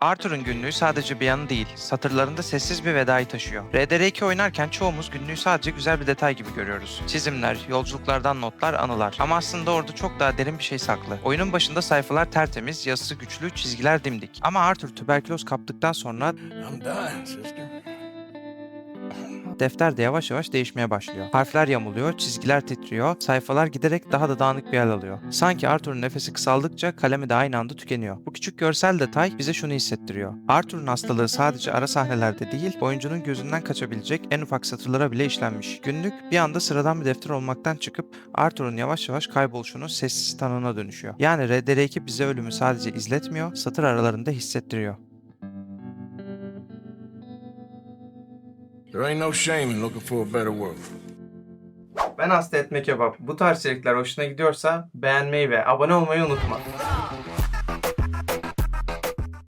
Arthur'un günlüğü sadece bir yanı değil, satırlarında sessiz bir vedayı taşıyor. RDR2 oynarken çoğumuz günlüğü sadece güzel bir detay gibi görüyoruz. Çizimler, yolculuklardan notlar, anılar. Ama aslında orada çok daha derin bir şey saklı. Oyunun başında sayfalar tertemiz, yazısı güçlü, çizgiler dimdik. Ama Arthur tüberküloz kaptıktan sonra I'm dying, sister. Defter de yavaş yavaş değişmeye başlıyor. Harfler yamuluyor, çizgiler titriyor, sayfalar giderek daha da dağınık bir hal alıyor. Sanki Arthur'un nefesi kısaldıkça kalemi de aynı anda tükeniyor. Bu küçük görsel detay bize şunu hissettiriyor. Arthur'un hastalığı sadece ara sahnelerde değil, oyuncunun gözünden kaçabilecek en ufak satırlara bile işlenmiş. Günlük bir anda sıradan bir defter olmaktan çıkıp Arthur'un yavaş yavaş kayboluşunun sessiz tanığına dönüşüyor. Yani RDR2 bize ölümü sadece izletmiyor, satır aralarında hissettiriyor. There ain't no shame in looking for a better world. Ben hasta etme kebap. Bu tarz içerikler hoşuna gidiyorsa beğenmeyi ve abone olmayı unutma.